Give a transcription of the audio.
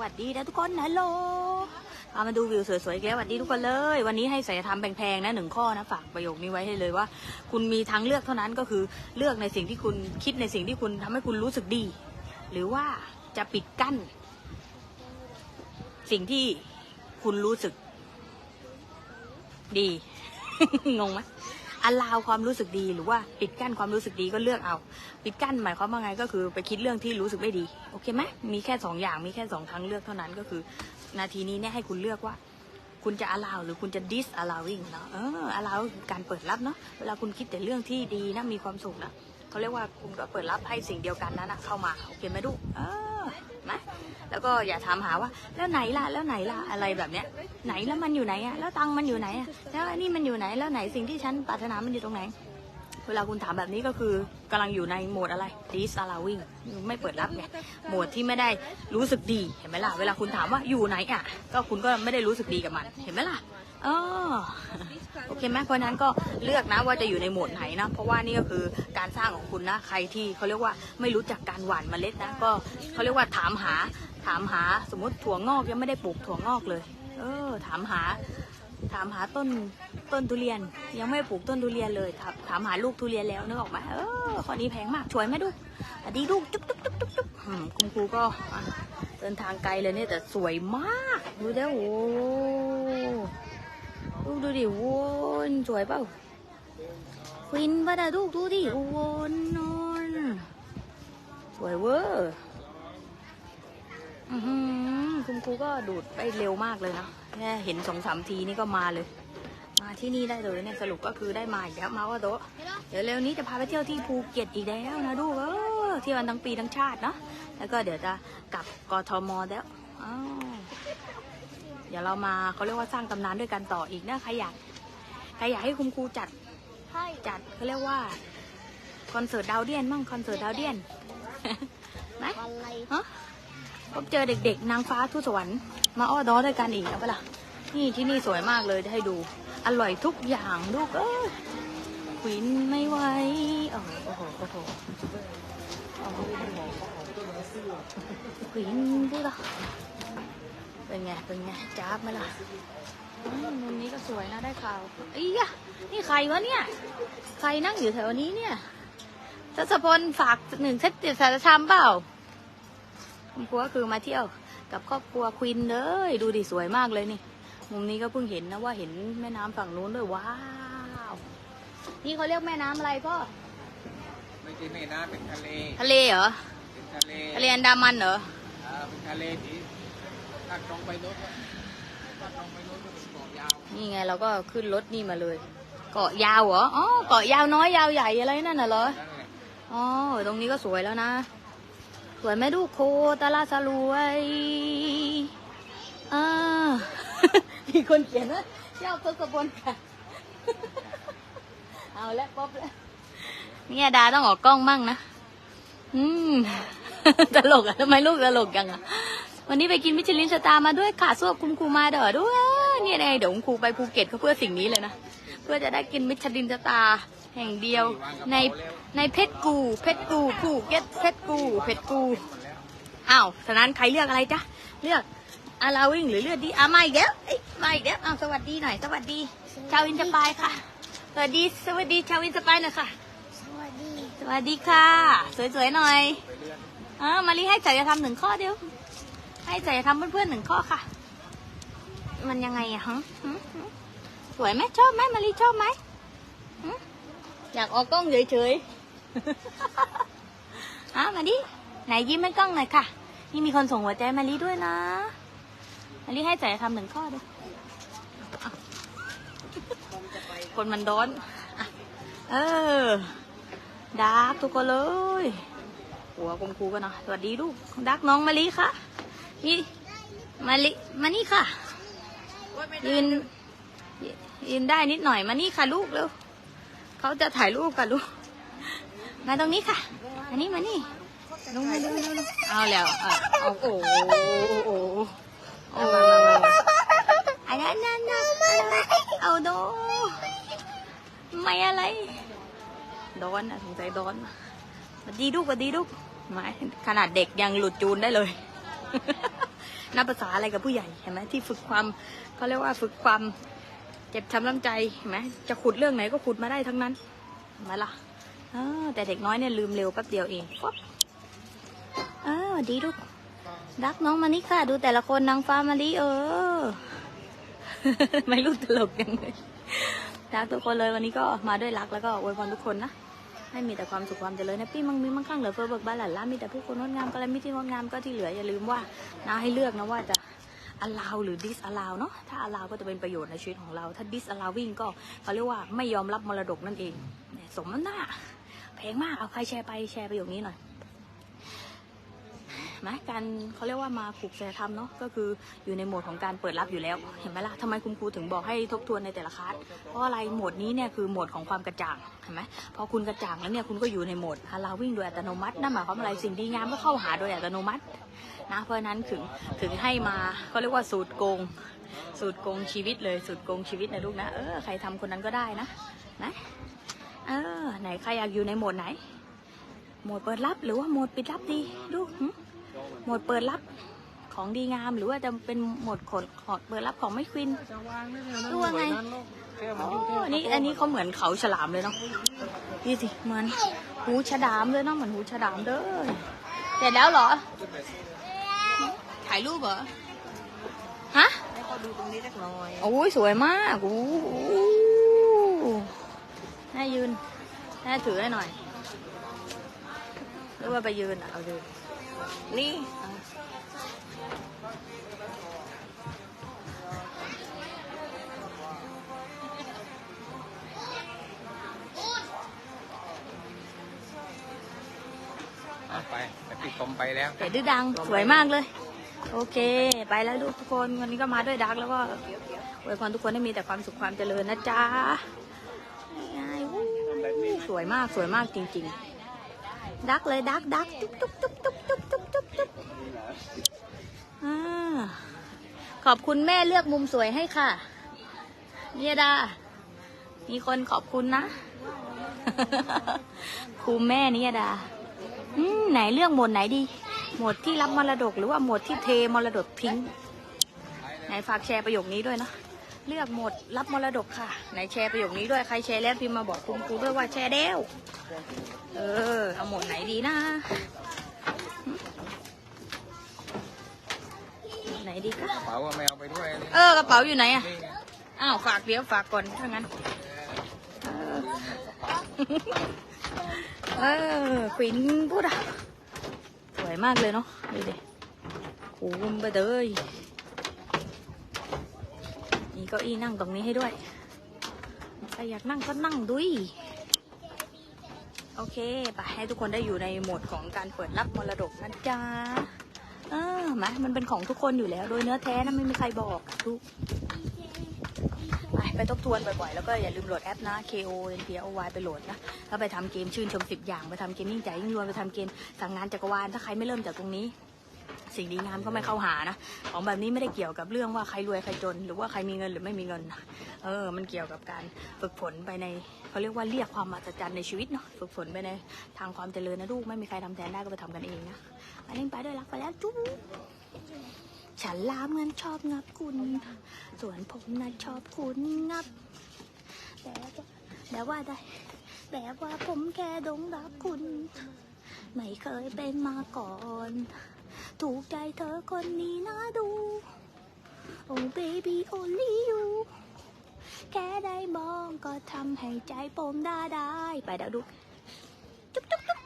วัสดีนะทุกคนฮัลโหลเอามาดูวิวสวยๆอีกแล้วสวัสดีทุกคนเลย วันนี้ให้ศัลยธรรมแพงๆนะหนึ่งข้อนะฝากประโยคนี้ไว้ให้เลยว่า คุณมีทางเลือกเท่านั้นก็คือเลือกในสิ่งที่คุณคิดในสิ่งที่คุณทำให้คุณรู้สึกดี หรือว่าจะปิดกั้น สิ่งที่คุณรู้สึกดี งงไหม อลาวความรู้สึกดีหรือว่าปิดกั้นความรู้สึกดีก็เลือกเอา ปิดกั้นหมายความว่าไงก็คือไปคิดเรื่องที่รู้สึกไม่ดีโอเคไหมมีแค่สองอย่างมีแค่สองทางเลือกเท่านั้นก็คือ นาทีนี้เนี่ยให้คุณเลือกว่า คุณจะ allow หรือคุณจะ disallowing เนาะเออ allow คือการเปิดรับเนาะเวลาคุณคิดแต่เรื่องที่ดีนะมีความสุขนะเขาเรียกว่าคุณก็เปิดรับให้สิ่งเดียวกันนั้นนะเข้ามาโอเคไหมลูกเออนะแล้วก็อย่าถามหาว่า แล้วไหนล่ะแล้วไหนล่ะอะไรแบบเนี้ย ไหนแล้วมันอยู่ไหนอะแล้วตังมันอยู่ไหนอะแล้วอันนี้มันอยู่ไหนแล้วไหนสิ่งที่ฉันปรารถนามันอยู่ตรงไหน เวลาคุณถามแบบนี้ก็คือกำลังอยู่ในโหมดอะไร disallowing ไม่เปิดรับไงโหมดที่ไม่ได้รู้สึกดีเห็นไหมล่ะเวลาคุณถามว่าอยู่ไหนอะก็คุณก็ไม่ได้รู้สึกดีกับมัน เห็นไหมล่ะออโอเคไหมเพราะฉะนั้นก็เลือกนะว่าจะอยู่ในโหมดไหนนะ เพราะว่านี่ก็คือการสร้างของคุณนะ ใครที่เขาเรียกว่าไม่รู้จักการหว่านเมล็ดนะ ก็เขาเรียกว่าถามหาถามหาสมมติถั่วงอกยังไม่ได้ปลูกถั่วงอกเลย เออ ถามหา ถามหาต้นต้นทุเรียน ยังไม่ปลูกต้นทุเรียนเลยถามถามหาลูกทุเรียนแล้วนึกออกไหมเออข้อนี้แพงมากสวยไหมดูอดีลูกจุ๊บจุ๊บจุ๊บจุ๊บจุ๊บคุณครูก็เดินทางไกลเลยเนี่ยแต่สวยมากดูเด้อโอ้ลูกดูดิโวนสวยเปล่าควินป่ะนะลูกดูดิโว อคุณครูก็ดูดไปเร็วมากเลยนะแค่เห็นสองสามทีนี่ก็มาเลย มาที่นี่ได้เลยเนี่ยสรุปก็คือได้มาอีกแล้วมาว่าโตะเดี๋ยวเร็วนี้จะพาไปเที่ยวที่ภูเก็ตอีกแล้วนะดูกเออเที่ยวกันทั้งปีทั้งชาติเนาะแล้วก็เดี๋ยวจะกลับกทมแล้วอ้าวเดี๋ยวเรามาเขาเรียกว่าสร้างตำนานด้วยกันต่ออีกนะใครอยากใครอยากให้คุณครูจัดใช่จัดเขาเรียกว่าคอนเสิร์ตดาวเดียนมั่งคอนเสิร์ตดาวเดียนไหมอะไรฮะ พบเจอเด็กๆ นางฟ้าทุสวรรค์มาอ้อดอด้วยกันอีกเอาปะล่ะนี่ที่นี่สวยมากเลยให้ดู อร่อยทุกอย่างลูกเอ้ยควินไม่ไหวโอ้โหโอ้โหโอ้โหควินดูละเป็นไงเป็นไงจ้าบไหมล่ะมุมนี้ก็สวยนะได้ข่าวอียะนี่ใครวะเนี่ย ใครนั่งอยู่แถวนี้เนี่ยทัศพลฝากหนึ่งเซตสารธรรมเปล่า คุณครูก็คือมาเที่ยวกับครอบครัวควินเลยดูดิสวยมากเลยนี่ มุมนี้ก็เพิ่งเห็นนะว่าเห็นแม่น้ำฝั่งนู้นด้วยว้าวนี่เขาเรียกแม่น้ำอะไรพ่อไม่ใช่แม่น้ำเป็นทะเลทะเลเหรอเป็นทะเลทะเลอันดามันเหรออ่าเป็นทะเลที่ถ้าตรงไปโน้นก็ถ้าตรงไปโน้นก็เป็นเกาะยาวนี่ไงเราก็ขึ้นรถนี่มาเลย เกาะยาวเหรออ๋อเกาะยาวน้อยยาวใหญ่อะไรนั่นน่ะเหรอนั่นแหละอ๋อตรงนี้ก็สวยแล้วนะ สวยไหมดูโคตาลาสลวยอ่ามีคนเขียนว่าชอบทศพลค่ะเอาแล้วป๊อปแล้วเนี่ยดาต้องออกกล้องมั่งนะ อืม ตลกอะทำไมลูกตลกจังอะวันนี้ไปกินมิชลินสตาร์มาด้วยค่ะสวบคุณครูมาเด้อด้วย เนี่ยไงเดี๋ยวคุณครูไปภูเก็ตก็เพื่อสิ่งนี้เลยนะ เพื่อจะได้กินมิชลินสตาร์ แห่งเดียวในในเพชรกู เพชรกูภูเก็ตเพชรกู เพชรกูอ้าวฉะนั้นใครเลือกอะไรจ๊ะเลือกอาราวิ่งหรือเลือกดีอะมาอีกแล้วเอ้ยมาอีกแล้วอ้าวสวัสดีหน่อยสวัสดี ชาวอินสปายค่ะ สวัสดีสวัสดีชาวอินสปายหน่อยค่ะ สวัสดี สวัสดีค่ะ สวยๆหน่อยอ่ามารีให้ใจจะทำหนึ่งข้อเดียว ให้ใจจะทำเพื่อนๆหนึ่งข้อค่ะ มันยังไงอะฮะหึหึสวยไหมชอบไหมมารีชอบไหมหึ อยากออกกล้องเฉยๆอะมาดิ ไหนยิ้มให้กล้องหน่อยค่ะ นี่มีคนส่งหัวใจมารีด้วยนะ มารีให้ใจจะทำหนึ่งข้อเดียวอะคนมันร้อนอะเออดักทุกคนเลย หัวคุณครูกันนะสวัสดีลูกดักน้องมะลิค่ะ นี่มะลิมานี่ค่ะยืนยืนได้นิดหน่อยมานี่ค่ะลูกเร็ว เขาจะถ่ายรูปกับลูก มาตรงนี้ค่ะมานี่มานี่ลงมาลงมาลงเอาแล้วเอาโอ้โหโอ้โหโอ้อันนั้นนั่นเอาโดไม่อะไรดอนอะสงสัยดอนสวัสดีลูกสวัสดีลูกมาขนาดเด็กยังหลุดจูนได้เลยนับภาษาอะไรกับผู้ใหญ่เห็นไหมที่ฝึกความเขาเรียกว่าฝึกความ เจ็บช้ำน้ำใจเห็นไหมจะขุดเรื่องไหนก็ขุดมาได้ทั้งนั้นเห็นไหมล่ะแต่เด็กน้อยเนี่ยลืมเร็วแป๊บเดียวเองปั๊บอ้าวดีลูกรักน้องมานี่ค่ะ ดูแต่ละคนนางฟ้ามาลิเออ ไม่รู้ตลกยังไงรักทุกคนเลยวันนี้ก็มาด้วยรักแล้วก็อวยพรทุกคนนะให้มีแต่ความสุขความเจริญนะพี่มังมีมั่งคั่งเหลือเฟือเบิกบานหลั่นล้ามีแต่ผู้คนงดงามก็เลยมีที่งดงามก็ที่เหลืออย่าลืมว่านะให้เลือกนะว่าจะ allow หรือ disallow เนาะถ้า allow ก็จะเป็นประโยชน์ในชีวิตของเรา ถ้า disallowing ก็เขาเรียกว่าไม่ยอมรับมรดกนั่นเองแหม่สมน้ำหน้าแพงมากเอาใครแชร์ไปแชร์ประโยคนี้หน่อย ไหมการเขาเรียกว่ามาผูกแสธรรมเนาะก็คืออยู่ในโหมดของการเปิดรับอยู่แล้ว เห็นไหมล่ะทำไมคุณครูถึงบอกให้ทบทวนในแต่ละคลาสเพราะอะไรโหมดนี้เนี่ยคือโหมดของความกระจ่างเห็นไหมพอคุณกระจ่างแล้วเนี่ยคุณก็อยู่ในโหมด allowing โดยอัตโนมัตินั่นหมายความว่าอะไรสิ่งดีงามก็เข้าหาโดยอัตโนมัตินะเพราะนั้นถึงถึงให้มาเขาเรียกว่าสูตรโกง สูตรโกงชีวิตเลยสูตรโกงชีวิตนะลูกนะเออใครทำคนนั้นก็ได้นะนะเออไหนใครอยากอยู่ในโหมดไหนโหมดเปิดรับหรือว่าโหมดปิดรับดีลูก หึโหมดเปิดรับของดีงามหรือว่าจะเป็นโหมดขนของเปิดรับของไม่ควินจะวางได้เลยนะดูว่าไงหน่วยนั้นลูกแค่มันโอ้อยู่ที่อันนี้อันนี้เขาเหมือนเขาฉลามเลยเนาะนี่สิเหมือนหูฉลามเลยเนาะเหมือนหูฉลามเด้อเสร็จแล้วเหรอ ถ่ายรูปเหรอฮะให้เขาดูตรงนี้สักหน่อยโอ้ยสวยมากโอ้โหแม่ยืนแม่ถือให้หน่อยหรือว่าไปยืนอะเอายื นี่เอไปปิดกลมไปแล้ว แต่ดื้ดังสวยมากเลย โอเค ไปแล้วลูกทุกคนวันนี้ก็มาด้วยดักแล้วก็อวยพรทุกคนให้มีแต่ความสุขความเจริญนะจ๊ะสวยมากสวยมากจริง ๆ ดักเลยดักดักตุ๊บตุ๊บตุ๊บ อ่าขอบคุณแม่เลือกมุมสวยให้ค่ะเนียดา มีคนขอบคุณนะครูแม่เนียดาไหนเรื่องหมดไหนดี หมดที่รับมรดกหรือว่าหมดที่เทมรดกทิ้ง ไหนฝากแชร์ประโยคนี้ด้วยเนาะ เลือกหมดรับมรดกค่ะ ไหนแชร์ประโยคนี้ด้วยใครแชร์แล้วพิมพ์มาบอกคุณครูด้วยว่าแชร์แล้วเออเอาหมดไหนดีนะโหมดไห นดีคะกระเป๋าว่าไม่เอาไปด้วยเลยเออกระเป๋าอยู่ไหนอะนี่ไงอ้าวฝากเดี๋ยวฝากก่อนถ้างั้น เออ เออควินพูดอะสวยมากเลยเนาะดูดิโอ้มไปเลยมีเก้าอี้นั่งตรงนี้ให้ด้วยใครอยากนั่งก็นั่งดุยโอเคไปให้ทุกคนได้อยู่ในโหมดของการเปิดรับมรดกนะจ๊ะ เออมามันเป็นของทุกคนอยู่แล้ว โดยเนื้อแท้นะไม่มีใครบอกทุกไปไปทบทวนบ่อยๆ แล้วก็อย่าลืมโหลดแอปนะ KO N P O Y ไปโหลดนะ แล้วไปทำเกมชื่นชมสิบอย่าง ไปทำเกมยิ่งใจยิ่งรวยไปทำเกมสั่งงานจักรวาล ถ้าใครไม่เริ่มจากตรงนี้ สิ่งดีงามก็ไม่เข้าหานะของแบบนี้ไม่ได้เกี่ยวกับเรื่องว่าใครรวยใครจน หรือว่าใครมีเงินหรือไม่มีเงินเออ มันเกี่ยวกับการฝึกฝนไปในเขาเรียกว่าเรียกความมหัศจรรย์ในชีวิตเนาะฝึกฝนไปในทางความเจริญนะลูกไม่มีใครทำแทนได้ก็ไปทำกันเองนะอันนี้ไปด้วยรักไปแล้วจุ๊บฉันลามเงินชอบงับคุณ ส่วนผมนะชอบคุณงับแต่ว่าแต่ว่าได้แต่ว่าผมแค่ดงรักคุณ ไม่เคยเป็นมาก่อน ถูกใจเธอคนนี้นะดู Oh baby only you แค่ได้มองก็ทำให้ใจผมด้ได้ ไปเดาดูจุ๊บจุ๊บจุ๊บ